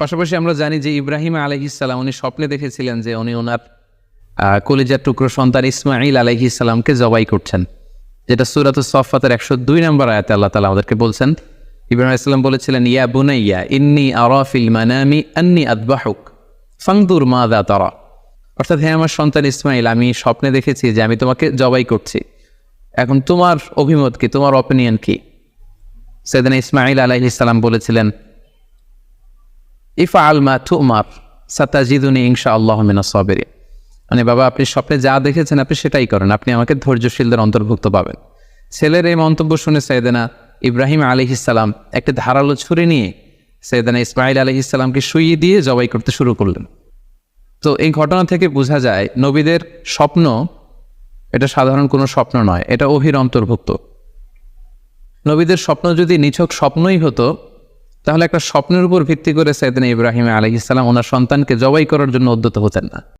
পাশাপাশি আমরা জানি যে ইব্রাহিম আলহিসাল্লাম উনি স্বপ্নে দেখেছিলেন যে উনি ওনার কলিজার টুকরো সন্তান ইসমাইল আলহিসাল্লামকে জবাই করছেন, যেটা সুরাত সফাতের একশো দুই নম্বর আয়াতে আল্লাহ তালা আমাদেরকে বলছেন। ইব্রাহিম আলাইসাল্লাম বলেছিলেন, ইয়া বুনাইয়া, ইন্নি আরাফিল মানামি আন্নি আদবাহুক, ফাংদুর মা দা তারা। অর্থাৎ হ্যাঁ আমার সন্তান ইসমাইল আমি স্বপ্নে দেখেছি যে আমি তোমাকে জবাই করছি। এখন তোমার অভিমত কি? তোমার অপিনিয়ন কি? সেদিন ইসমাইল আলাইহিসাল্লাম বলেছিলেন ইফা আল মা তুমার, সাতাজিদুনি ইনশা আল্লাহ মিনা সবেরি মানে বাবা, আপনি স্বপ্নে যা দেখেছেন, আপনি সেটাই করেন। আপনি আমাকে ধৈর্যশীলদের অন্তর্ভুক্ত পাবেন। ছেলের এই মন্তব্য শুনে সৈয়দেনা ইব্রাহিম আলহিসাল্লাম একটি ধারালো ছুরি নিয়ে সৈয়দেনা ইসমাইল আলহিসাল্লামকে শুইয়ে দিয়ে জবাই করতে শুরু করলেন। তো এই ঘটনা থেকে বোঝা যায়, নবীদের স্বপ্ন এটা সাধারণ কোনো স্বপ্ন নয়, এটা অহির অন্তর্ভুক্ত। নবীদের স্বপ্ন যদি নিছক স্বপ্নই হতো তাহলে একটা স্বপ্নের উপর ভিত্তি করে সাইদিন ইব্রাহিম আলহিসাল্লাম ওনার সন্তানকে জবাই করার জন্য উদ্যত হতেন না।